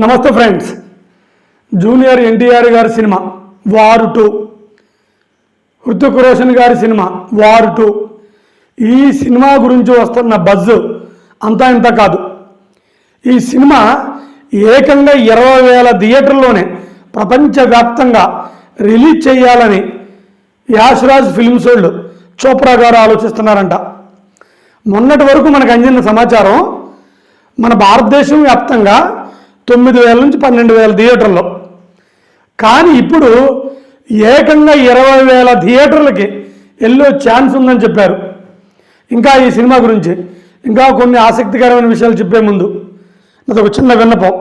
నమస్తే friends. Junior NTR గారి cinema వారు టూ. హృతిక్ రోషన్ గారి సినిమా వారు టూ. ఈ సినిమా గురించి వస్తున్న బజ్ అంతా ఇంత కాదు. ఈ సినిమా ఏకంగా ఇరవై వేల థియేటర్లోనే ప్రపంచవ్యాప్తంగా రిలీజ్ చేయాలని యాష్రాజ్ ఫిల్మ్స్ వాళ్ళు చోప్రా గారు ఆలోచిస్తున్నారంట. మొన్నటి వరకు మనకు అందిన సమాచారం మన భారతదేశం వ్యాప్తంగా తొమ్మిది వేల నుంచి పన్నెండు వేల థియేటర్లో. కానీ ఇప్పుడు ఏకంగా ఇరవై వేల థియేటర్లకి వెళ్ళే ఛాన్స్ ఉందని చెప్పారు. ఇంకా ఈ సినిమా గురించి ఇంకా కొన్ని ఆసక్తికరమైన విషయాలు చెప్పే ముందు నాది ఒక చిన్న విన్నపం.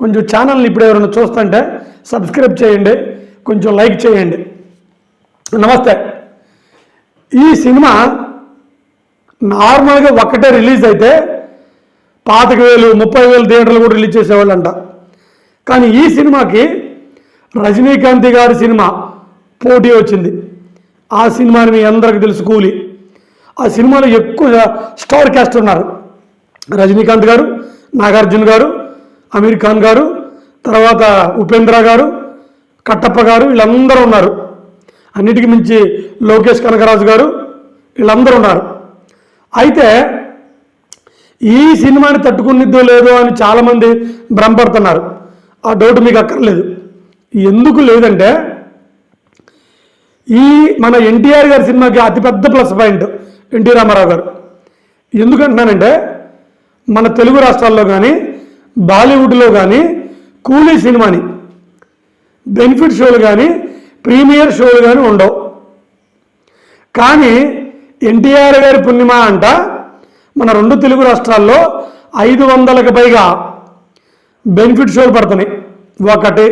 కొంచెం ఛానల్ని ఇప్పుడు ఎవరైనా చూస్తుంటే సబ్స్క్రైబ్ చేయండి కొంచెం లైక్ చేయండి. నమస్తే. ఈ సినిమా నార్మల్గా ఒక్కటే రిలీజ్ అయితే పాతిక వేలు ముప్పై వేలు థియేటర్లు కూడా రిలీజ్ చేసేవాళ్ళంట. అంట కానీ ఈ సినిమాకి రజనీకాంత్ గారి సినిమా పోటీ వచ్చింది. ఆ సినిమాని మీ అందరికీ తెలుసు కూలి. ఆ సినిమాలో ఎక్కువ స్టార్ క్యాస్ట్ ఉన్నారు. రజనీకాంత్ గారు నాగార్జున గారు అమీర్ ఖాన్ గారు తర్వాత ఉపేంద్ర గారు కట్టప్ప గారు వీళ్ళందరూ ఉన్నారు. అన్నిటికీ మించి లోకేష్ కనకరాజు గారు వీళ్ళందరూ ఉన్నారు. అయితే ఈ సినిమాని తట్టుకునిద్దో లేదో అని చాలామంది భ్రమపడుతున్నారు. ఆ డౌట్ మీకు అక్కర్లేదు. ఎందుకు లేదంటే ఈ మన ఎన్టీఆర్ గారి సినిమాకి అతిపెద్ద ప్లస్ పాయింట్ ఎన్టీ రామారావు గారు. ఎందుకంటున్నానంటే మన తెలుగు రాష్ట్రాల్లో కానీ బాలీవుడ్లో కానీ కూలీ సినిమాని బెనిఫిట్ షోలు కానీ ప్రీమియర్ షోలు కానీ ఉండవు. కానీ ఎన్టీఆర్ గారి పుణ్యమ అంట మన రెండు తెలుగు రాష్ట్రాల్లో ఐదు వందలకు పైగా బెనిఫిట్ షోలు పడుతున్నాయి. ఒకటి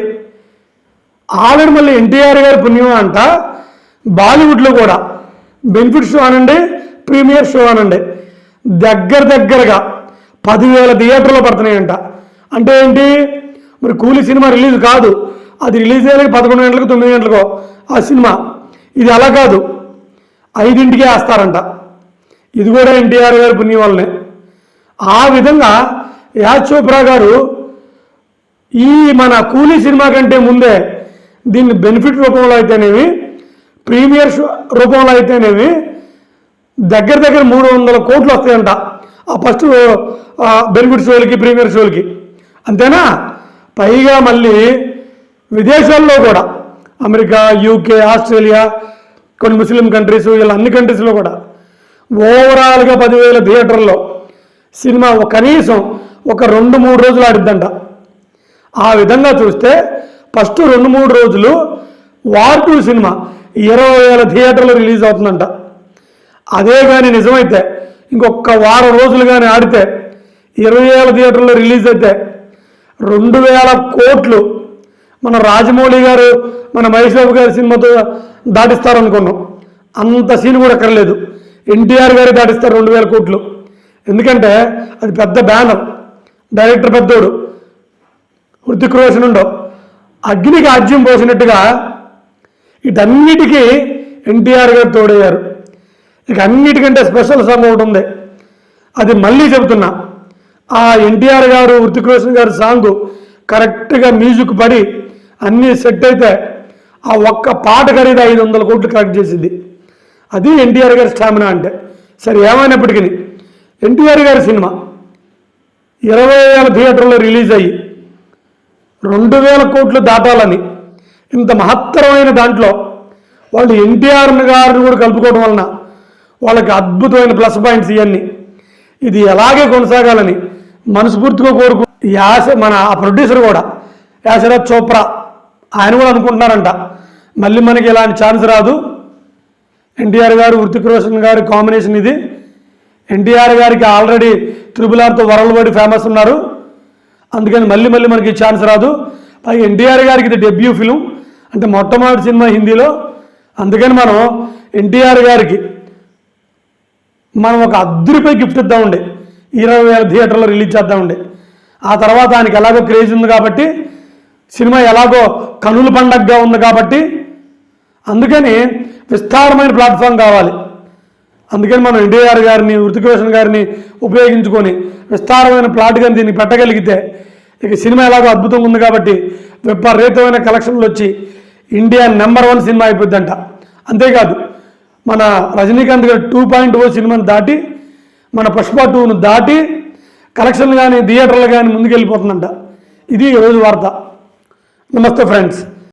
ఆవిడ మళ్ళీ ఎన్టీఆర్ గారి పుణ్యం అంట. బాలీవుడ్లో కూడా బెనిఫిట్ షో అనండి ప్రీమియర్ షో అనండి. దగ్గర దగ్గరగా పదివేల థియేటర్లో పడుతున్నాయంట. అంటే ఏంటి? మరి కూలీ సినిమా రిలీజ్ కాదు. అది రిలీజ్ అయ్యేది పదకొండు గంటలకు తొమ్మిది గంటలకు ఆ సినిమా. ఇది అలా కాదు. ఐదింటికే వేస్తారంట. ఇది కూడా ఎన్టీఆర్ గారి పుణ్యం వల్లనే ఆ విధంగా యాజ్ చోప్రా గారు ఈ మన కూలీ సినిమా కంటే ముందే దీన్ని బెనిఫిట్ రూపంలో అయితేనేవి ప్రీమియర్ రూపంలో అయితేనేవి దగ్గర దగ్గర మూడు వందల కోట్లు వస్తాయంట ఆ ఫస్ట్ బెనిఫిట్ షోలకి ప్రీమియర్ షోలకి. అంతేనా? పైగా మళ్ళీ విదేశాల్లో కూడా అమెరికా యూకే ఆస్ట్రేలియా కొన్ని ముస్లిం కంట్రీస్ ఇలా అన్ని కంట్రీస్లో కూడా ఓవరాల్గా పదివేల థియేటర్లో సినిమా కనీసం ఒక రెండు మూడు రోజులు ఆడిద్దంట. ఆ విధంగా చూస్తే ఫస్ట్ రెండు మూడు రోజులు వార్ టూ సినిమా ఇరవై వేల థియేటర్లో రిలీజ్ అవుతుందంట. అదే కానీ నిజమైతే ఇంకొక వారం రోజులు కానీ ఆడితే ఇరవై వేల థియేటర్లో రిలీజ్ అయితే రెండు వేల కోట్లు మన రాజమౌళి గారు మన మహేష్ బాబు గారి సినిమాతో దాటిస్తారనుకున్నాం. అంత సీన్ కూడా ఎక్కర్లేదు ఎన్టీఆర్ గారు దాటిస్తారు రెండు వేల కోట్లు. ఎందుకంటే అది పెద్ద బ్యానర్. డైరెక్టర్ పెద్దోడు. హృతిక్ రోషన్ ఉండవు. అగ్నికి ఆజ్యం పోసినట్టుగా వీటన్నిటికీ ఎన్టీఆర్ గారు తోడయ్యారు. ఇక అన్నిటికంటే స్పెషల్ సాంగ్ ఒకటి ఉంది. అది మళ్ళీ చెబుతున్నా. ఆ ఎన్టీఆర్ గారు హృతిక్ రోషన్ గారు సాంగ్ కరెక్ట్గా మ్యూజిక్ పడి అన్నీ సెట్ అయితే ఆ ఒక్క పాట ఖరీదు ఐదు వందల కోట్లు కలెక్ట్ చేసింది. అది ఎన్టీఆర్ గారి స్టామినా అంటే. సరే ఏమైనప్పటికీ ఎన్టీఆర్ గారి సినిమా ఇరవై వేల థియేటర్లో రిలీజ్ అయ్యి రెండు వేల కోట్లు దాటాలని ఇంత మహత్తరమైన దాంట్లో వాళ్ళు ఎన్టీఆర్ గారిని కూడా కలుపుకోవడం వలన వాళ్ళకి అద్భుతమైన ప్లస్ పాయింట్స్ ఇవన్నీ. ఇది ఎలాగే కొనసాగాలని మనస్ఫూర్తిగా కోరుకు యాస మన ఆ ప్రొడ్యూసర్ కూడా యాసరాజ్ చోప్రా ఆయన కూడా అనుకుంటున్నారంట. మళ్ళీ మనకి ఇలాంటి ఛాన్స్ రాదు. ఎన్టీఆర్ గారు హృతిక్ రోషన్ గారి కాంబినేషన్ ఇది. ఎన్టీఆర్ గారికి ఆల్రెడీ త్రిబుల్ ఆర్తో వరల్డ్ ఫేమస్ ఉన్నారు. అందుకని మళ్ళీ మళ్ళీ మనకి ఛాన్స్ రాదు. పైగా ఎన్టీఆర్ గారికి ఇది డెబ్యూ ఫిలిం అంటే మొట్టమొదటి సినిమా హిందీలో. అందుకని మనం ఎన్టీఆర్ గారికి మనం ఒక అద్దరిపై గిఫ్ట్ ఇద్దామండి ఇరవై వేల థియేటర్లో రిలీజ్ చేద్దామండి ఆ తర్వాత ఆయనకి ఎలాగో క్రేజ్ ఉంది కాబట్టి సినిమా ఎలాగో కనుల పండగగా ఉంది కాబట్టి అందుకని విస్తారమైన ప్లాట్ఫామ్ కావాలి. అందుకని మనం ఎన్టీఆర్ గారిని హృతిక్ రోషన్ గారిని ఉపయోగించుకొని విస్తారమైన ప్లాట్ కానీ దీన్ని పెట్టగలిగితే ఇక సినిమా ఎలాగో అద్భుతంగా ఉంది కాబట్టి విపరీతమైన కలెక్షన్లు వచ్చి ఇండియా నెంబర్ వన్ సినిమా అయిపోద్దంట. అంతేకాదు మన రజనీకాంత్ గారు టూ పాయింట్ ఓ సినిమాను దాటి మన పుష్ప టూను దాటి కలెక్షన్లు కానీ థియేటర్లు కానీ ముందుకెళ్ళిపోతుందంట. ఇది ఈరోజు వార్త. నమస్తే ఫ్రెండ్స్.